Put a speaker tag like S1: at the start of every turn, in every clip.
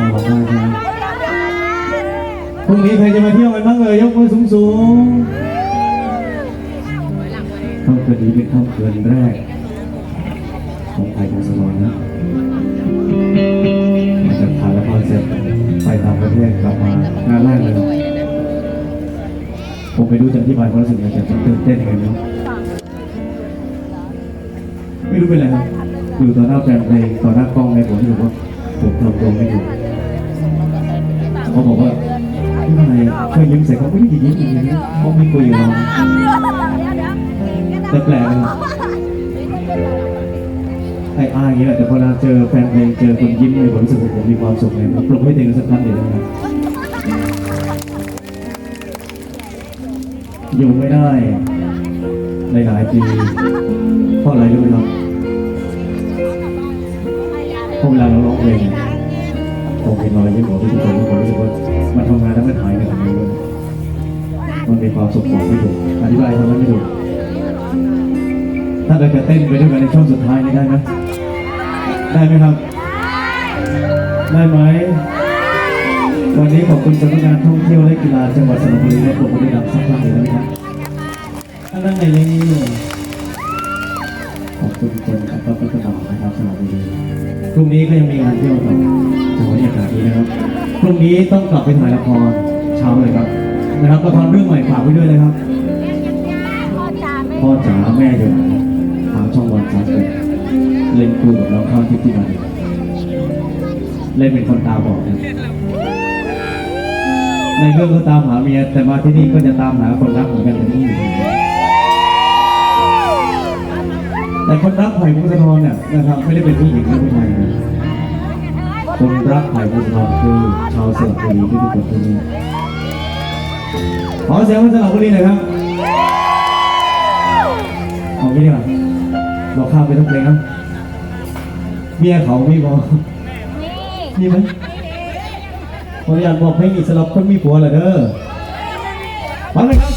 S1: ต่อมาได้ใช่ไหมพรุ่งนี้ใครจะมาเที่ยวกันบ้างเอ่ยยกมือสูงสูงๆค่ำคืนนี้เป็นค่ำคืนแรก ของไทยของสมอนนะมาจากถ่ายละครเสร็จไปต่างประเทศกลับมางานแรกเลยผมไม่รู้จะอธิบายความรู้สึกยังไงแต่ตื่นเต้นยังไงไม่รู้ไม่รู้เป็นไรครับอยู่ต่อหน้าแฟนเพลงต่อหน้ากล้องในผมรู้สึกว่าผมทำตัวไม่ถูก เขาบอกว่าพี่นายช่วยยิ้มใส่เขาไม่ได้ยิ้มยิ้มย่างเขาไม่คุยกับเราแต่แปลกนะไอ้อ้ายอย่างนี้แหละแต่พอเราเจอแฟนเพลงเจอคนยิ้มในผมรู้สึกว่าผมมีความสุขเลยผมปลุกให้ตัวเองสักครั้งเดียวนะครับอยู่ไม่ได้ในหลายปีเพราะอะไรรู้ไหมครับเพราะเวลาเราร้องเพลง เนี่ยผมเห็นรอยยิ้มของทุกคนทุกคนรู้สึกว่ามันทำงานแล้วมันหายไปกับมันเลยมันมีความสุขบอกไม่ถูกอธิบายคำนั้นไม่ถูกถ้าเราจะเต้นไปด้วยกันในช่วงสุดท้ายนี้ได้ไหมได้ไหมครับ ได้ไหมวันนี้ขอบคุณสำนักงานท่องเที่ยวและกีฬาจังหวัดสระบุรีและปรบมือดังสักครั้งหนึ่งนะครับท่านนั่งในนี้ขอบคุณคนขับรถกระบะนะครับสระบุรีพรุ่งนี้ก็ยังมีงานเที่ยวต่อ จังหวัดอากาศดีนะครับพรุ่งนี้ต้องกลับไปถ่ายละครเช้าเลยครับนะครับละครเรื่องใหม่ฝากไว้ด้วยนะครับพ่อจ๋าแม่อยู่ไหนทางช่องวันสามสิบเล่นคู่กับน้องข้าวทิพย์ที่มาเล่นเป็นคนตาบอดนะในเรื่องก็ตามหาเมียแต่มาที่นี่ก็จะตามหาคนรักเหมือนกันแต่นี่แต่คนรักไผ่พุทธทรเนี่ยนะครับไม่ได้เป็นผู้หญิงหรือผู้ชายนะ คนรักไผ่พุญทธทรคือชาวสระบุรีที่ทุกคนที่นี่ขอเสียงคนสระบุรีหน่อยครับเอางี้ดีกว่าเราข้ามไปทุกเพลงครับเมียเขาไม่บอกนี่ไหมขออนุญาตบอกเพลงอีกสำหรับคนมีผัวเหรอเด้อฟังเลยครับ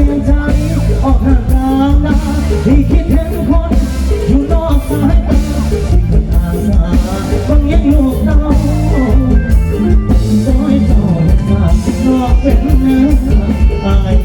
S1: ียนใจออกห่างกลางตาที่คิดเห็นคนอยู่นอกสายตาที่คนอาสาบางยังลูกเต้าน้อยต่อจากนอกเป็นเนื้อตาย